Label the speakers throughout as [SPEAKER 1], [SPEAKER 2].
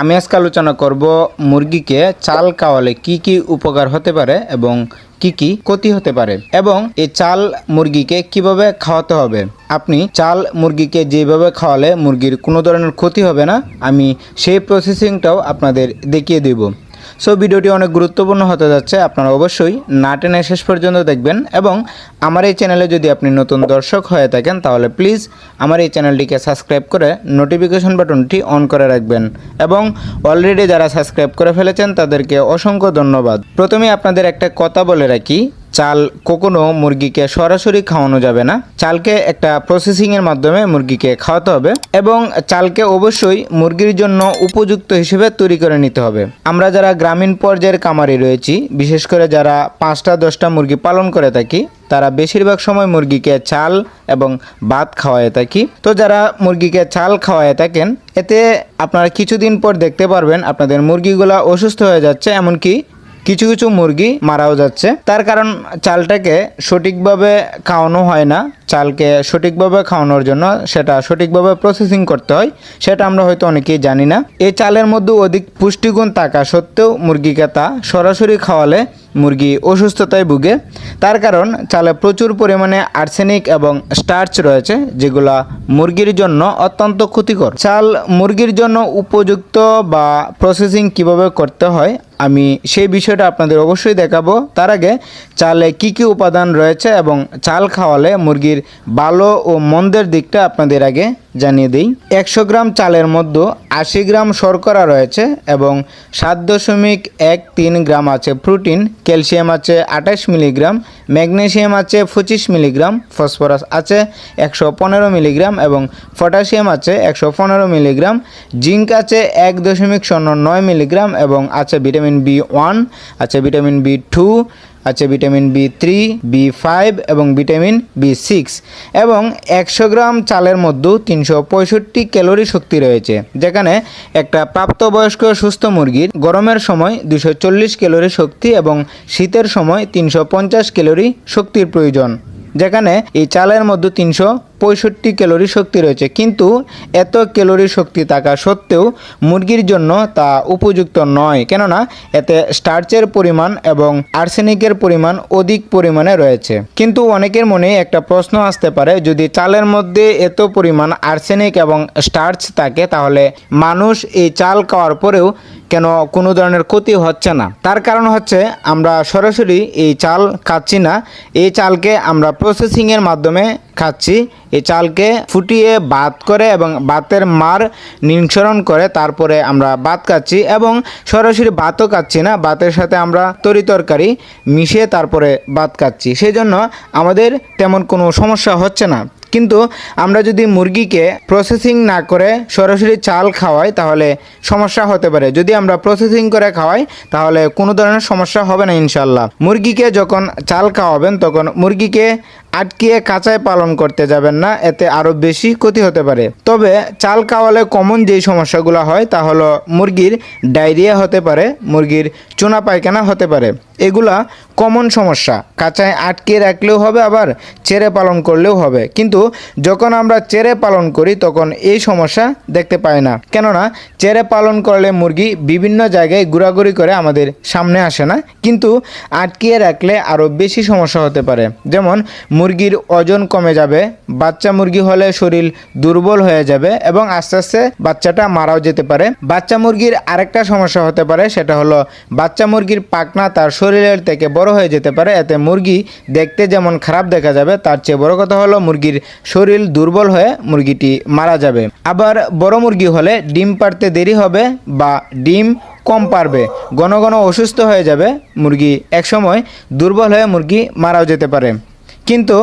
[SPEAKER 1] আমি আজকে আলোচনা করব মুরগিকে চাল খাওয়ালে কি কি উপকার হতে পারে এবং কি কি ক্ষতি হতে পারে। এবং এই চাল মুরগিকে কীভাবে খাওয়াতে হবে। আপনি চাল মুরগিকে যেভাবে খাওয়ালে মুরগির কোনো ধরনের ক্ষতি হবে না। আমি সেই প্রসেসিংটাও আপনাদের দেখিয়ে দেব। সো ভিডিওটি অনেক গুরুত্বপূর্ণ হতে যাচ্ছে, আপনারা অবশ্যই না টেনে শেষ পর্যন্ত দেখবেন এবং আমার এই চ্যানেলে যদি আপনি নতুন দর্শক হয়ে থাকেন, তাহলে প্লিজ আমার এই চ্যানেলটিকে সাবস্ক্রাইব করে নোটিফিকেশন বাটনটি অন করে রাখবেন এবং অলরেডি যারা সাবস্ক্রাইব করে ফেলেছেন, তাদেরকে অসংখ্য ধন্যবাদ। প্রথমে আপনাদের একটা কথা বলে রাখি চাল কখনো মুরগিকে সরাসরি খাওয়ানো যাবে না। চালকে একটা প্রসেসিং এর মাধ্যমে মুরগিকে খাওয়াতে হবে এবং চালকে অবশ্যই মুরগির জন্য উপযুক্ত হিসেবে তৈরি করে নিতে হবে। আমরা যারা গ্রামীণ পর্যায়ের কামারি রয়েছি, বিশেষ করে যারা পাঁচটা, দশটা মুরগি পালন করে থাকি, তারা বেশিরভাগ সময় মুরগিকে চাল এবং ভাত খাওয়ায় থাকি। তো যারা মুরগিকে চাল খাওয়ায় থাকেন, এতে আপনারা কিছুদিন পর দেখতে পারবেন আপনাদের মুরগিগুলা অসুস্থ হয়ে যাচ্ছে, এমনকি কিছু কিছু মুরগি মারাও যাচ্ছে। তার কারণ চালটাকে সঠিকভাবে খাওয়ানো হয় না। চালকে সঠিকভাবে খাওয়ানোর জন্য সেটা সঠিকভাবে প্রসেসিং করতে হয়, সেটা আমরা হয়তো অনেকেই জানি না। এই চালের মধ্যে অধিক পুষ্টিগুণ থাকা সত্ত্বেও মুরগিকে তা সরাসরি খাওয়ালে মুরগি অসুস্থতায় ভুগে। তার কারণ, চালে প্রচুর পরিমাণে আর্সেনিক এবং স্টার্চ রয়েছে, যেগুলা মুরগির জন্য অত্যন্ত ক্ষতিকর। চাল মুরগির জন্য উপযুক্ত বা প্রসেসিং কীভাবে করতে হয়, আমি সেই বিষয়টা আপনাদের অবশ্যই দেখাবো। তার আগে, চালে কি কি উপাদান রয়েছে এবং চাল খাওয়ালে মুরগির ভালো ও মন্দের দিকটা আপনাদের আগে জানিয়ে দিই। একশো গ্রাম চালের মধ্যে আশি গ্রাম শর্করা রয়েছে এবং সাত দশমিক এক তিন গ্রাম আছে প্রোটিন, ক্যালসিয়াম আছে আঠাশ মিলিগ্রাম ম্যাগনেশিয়াম আছে পঁচিশ মিলিগ্রাম, ফসফরাস আছে একশো পনেরো মিলিগ্রাম এবং পটাশিয়াম আছে একশো পনেরো মিলিগ্রাম, জিঙ্ক আছে এক দশমিক শূন্য নয় মিলিগ্রাম এবং আছে ভিটামিন বি ওয়ান, আছে ভিটামিন বি টু, আছে vitamin B three, B five এবং ভিটামিন বি সিক্স এবং একশো গ্রাম চালের মধ্যে তিনশো পঁয়ষট্টি ক্যালোরি শক্তি রয়েছে, যেখানে একটা প্রাপ্তবয়স্ক সুস্থ মুরগির গরমের সময় দুশো চল্লিশ ক্যালোরি শক্তি এবং শীতের সময় তিনশো পঞ্চাশ ক্যালোরি শক্তির প্রয়োজন। যেখানে এই চালের মধ্যে তিনশো পঁয়ষট্টি ক্যালোরি শক্তি রয়েছে। কিন্তু এত ক্যালোরি শক্তি থাকা সত্ত্বেও মুরগির জন্য তা উপযুক্ত নয়। কেননা এতে স্টার্চের পরিমাণ এবং আর্সেনিকের পরিমাণ অধিক পরিমাণে রয়েছে। কিন্তু অনেকের মনে একটা প্রশ্ন আসতে পারে, যদি চালের মধ্যে এত পরিমাণ আর্সেনিক এবং স্টার্চ থাকে, তাহলে মানুষ এই চাল খাওয়ার পরেও কেন কোনো ধরনের ক্ষতি হচ্ছে না। তার কারণ হচ্ছে আমরা সরাসরি এই চাল খাচ্ছি না। এই চালকে আমরা প্রসেসিংয়ের মাধ্যমে খাচ্ছি। এই চালকে ফুটিয়ে বাত করে এবং বাতের মার নিঃসরণ করে তারপরে আমরা ভাত খাচ্ছি এবং সরাসরি ভাতও খাচ্ছি না। ভাতের সাথে আমরা তরি তরকারি মিশিয়ে তারপরে ভাত খাচ্ছি। সেই জন্য আমাদের তেমন কোনো সমস্যা হচ্ছে না। কিন্তু আমরা যদি মুরগিকে প্রসেসিং না করে সরাসরি চাল খাওয়াই, তাহলে সমস্যা হতে পারে। যদি আমরা প্রসেসিং করে খাওয়াই, তাহলে কোনো ধরনের সমস্যা হবে না ইনশাল্লাহ মুরগিকে যখন চাল খাওয়াবেন, তখন মুরগিকে আটকিয়ে কাঁচায় পালন করতে যাবেন না, এতে আরও বেশি ক্ষতি হতে পারে। তবে চাল খাওয়ালে কমন যেই সমস্যাগুলো হয়, তা হলো মুরগির ডায়রিয়া হতে পারে, মুরগির চুনা পায়খানা হতে পারে। এগুলা কমন সমস্যা। কাঁচায় আটকে রাখলেও হবে, আবার চেরে পালন করলেও হবে। কিন্তু যখন আমরা চেরে পালন করি, তখন এই সমস্যা দেখতে পাই না। কেননা, চেরে পালন করলে মুরগি বিভিন্ন জায়গায় ঘোরাঘুরি করে আমাদের সামনে আসে না। কিন্তু আটকিয়ে রাখলে আরও বেশি সমস্যা হতে পারে। যেমন, মুরগির ওজন কমে যাবে, বাচ্চা মুরগি হলে শরীর দুর্বল হয়ে যাবে এবং আস্তে আস্তে বাচ্চাটা মারাও যেতে পারে। বাচ্চা মুরগির আরেকটা সমস্যা হতে পারে, সেটা হলো বাচ্চা মুরগির পাকনা তার শরীরের থেকে বড় হয়ে যেতে পারে, এতে মুরগি দেখতে যেমন খারাপ দেখা যাবে, তার চেয়ে বড় কথা হলো মুরগির শরীর দুর্বল হয়ে মুরগিটি মারা যাবে। আবার বড় মুরগি হলে ডিম পারতে দেরি হবে বা ডিম কম পারবে ঘন ঘন অসুস্থ হয়ে যাবে, মুরগি একসময় দুর্বল হয়ে মুরগি মারাও যেতে পারে। কিন্তু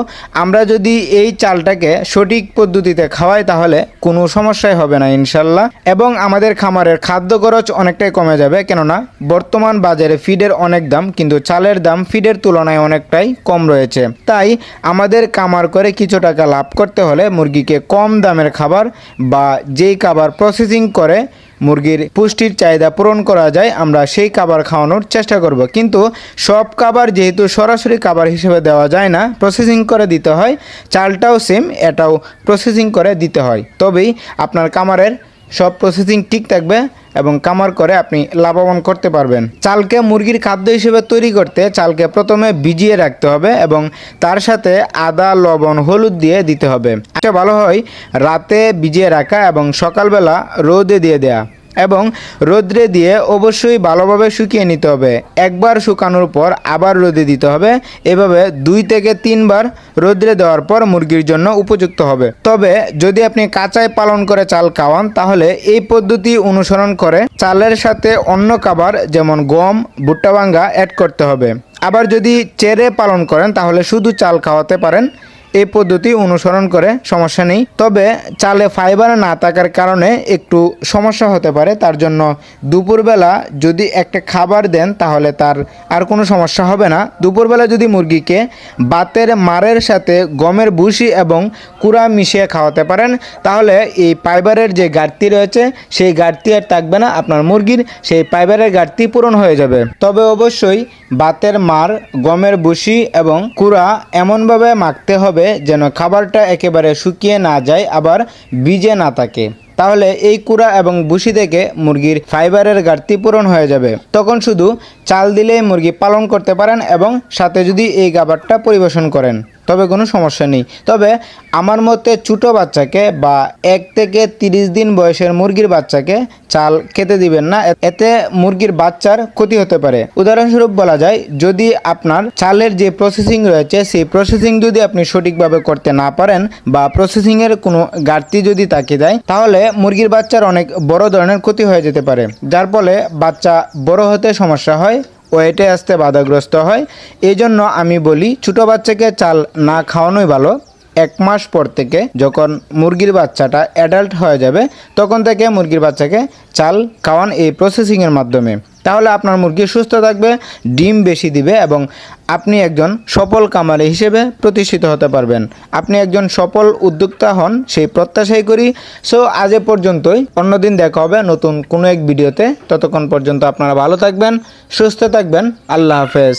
[SPEAKER 1] আমরা যদি এই চালটাকে সঠিক পদ্ধতিতে খাওয়াই তাহলে কোনো সমস্যাই হবে না, ইনশাল্লাহ। এবং আমাদের খামারের খাদ্য খরচ অনেকটাই কমে যাবে, কেননা বর্তমান বাজারে ফিডের অনেক দাম, কিন্তু চালের দাম ফিডের তুলনায় অনেকটাই কম রয়েছে। তাই আমাদের কামার করে কিছু টাকা লাভ করতে হলে মুরগিকে কম দামের খাবার বা যেই খাবার প্রসেসিং করে মুরগির পুষ্টির চাহিদা পূরণ করা যায়, আমরা সেই খাবার খাওয়ানোর চেষ্টা করব। কিন্তু সব খাবার যেহেতু সরাসরি খাবার হিসেবে দেওয়া যায় না প্রসেসিং করে দিতে হয়, চালটাও সেম এটাও প্রসেসিং করে দিতে হয়। তবেই আপনার খামারের সব প্রসেসিং ঠিক থাকবে এবং কামার করে আপনি লাভবান করতে পারবেন। চালকে মুরগির খাদ্য হিসেবে তৈরি করতে চালকে প্রথমে ভিজিয়ে রাখতে হবে এবং তার সাথে আদা, লবণ, হলুদ দিয়ে দিতে হবে। এটা ভালো হয় রাতে ভিজিয়ে রাখা এবং সকালবেলা রোদে দিয়ে দেয়া। এবং রোদ্রে দিয়ে অবশ্যই ভালোভাবে শুকিয়ে নিতে হবে। একবার শুকানোর পর আবার রোদে দিতে হবে। এভাবে দুই থেকে তিনবার রোদ্রে দেওয়ার পর মুরগির জন্য উপযুক্ত হবে। তবে যদি আপনি কাঁচায় পালন করে চাল খাওয়ান, তাহলে এই পদ্ধতি অনুসরণ করে চালের সাথে অন্য খাবার যেমন গম, ভুট্টা ভাঙ্গা অ্যাড করতে হবে। আবার যদি চেরে পালন করেন, তাহলে শুধু চাল খাওয়াতে পারেন। এই পদ্ধতি অনুসরণ করে সমস্যা নেই। তবে চালে ফাইবার না থাকার কারণে একটু সমস্যা হতে পারে। তার জন্য দুপুরবেলা যদি একটা খাবার দেন, তাহলে তার আর কোনো সমস্যা হবে না। দুপুরবেলা যদি মুরগিকে বাতের মারের সাথে গমের ভুসি এবং কুড়া মিশিয়ে খাওয়াতে পারেন, তাহলে এই ফাইবারের যে ঘাটতি রয়েছে, সেই ঘাটতি আর থাকবে না। আপনার মুরগির সেই ফাইবারের ঘাটতি পূরণ হয়ে যাবে। তবে অবশ্যই বাতের মার, গমের বুসি এবং কুড়া এমনভাবে মাখতে হবে যেন খাবারটা একেবারে শুকিয়ে না যায়, আবার ভিজে না থাকে। তাহলে এই কুড়া এবং বুসি থেকে মুরগির ফাইবারের ঘাটতি পূরণ হয়ে যাবে। তখন শুধু চাল দিলেই মুরগি পালন করতে পারেন এবং সাথে যদি এই খাবারটা পরিবেশন করেন। তবে কোনো সমস্যা নেই। তবে আমার মতে ছোটো বাচ্চাকে বা এক থেকে তিরিশ দিন বয়সের মুরগির বাচ্চাকে চাল খেতে দিবেন না। এতে মুরগির বাচ্চার ক্ষতি হতে পারে। উদাহরণস্বরূপ বলা যায়, যদি আপনার চালের যে প্রসেসিং রয়েছে, সেই প্রসেসিং যদি আপনি সঠিকভাবে করতে না পারেন বা প্রসেসিংয়ের কোনো ঘাটতি যদি তাকে দেয়, তাহলে মুরগির বাচ্চার অনেক বড় ধরনের ক্ষতি হয়ে যেতে পারে। যার ফলে বাচ্চা বড় হতে সমস্যা হয়। ওয়েটে আসতে বাধাগ্রস্ত হয়। এই জন্য আমি বলি ছোটো বাচ্চাকে চাল না খাওয়ানোই ভালো। এক মাস পর থেকে যখন মুরগির বাচ্চাটা অ্যাডাল্ট হয়ে যাবে, তখন থেকে মুরগির বাচ্চাকে চাল খাওয়ান এই প্রসেসিংয়ের মাধ্যমে। তাহলে আপনার মুরগি সুস্থ থাকবে, ডিম বেশি দিবে এবং আপনি একজন সফল কামারি হিসেবে প্রতিষ্ঠিত হতে পারবেন। আপনি একজন সফল উদ্যোক্তা হন, সেই প্রত্যাশাই করি। সো আজ এ পর্যন্তই। অন্যদিন দেখা হবে নতুন কোনো এক ভিডিওতে ততক্ষণ পর্যন্ত আপনারা ভালো থাকবেন, সুস্থ থাকবেন। আল্লাহ হাফেজ।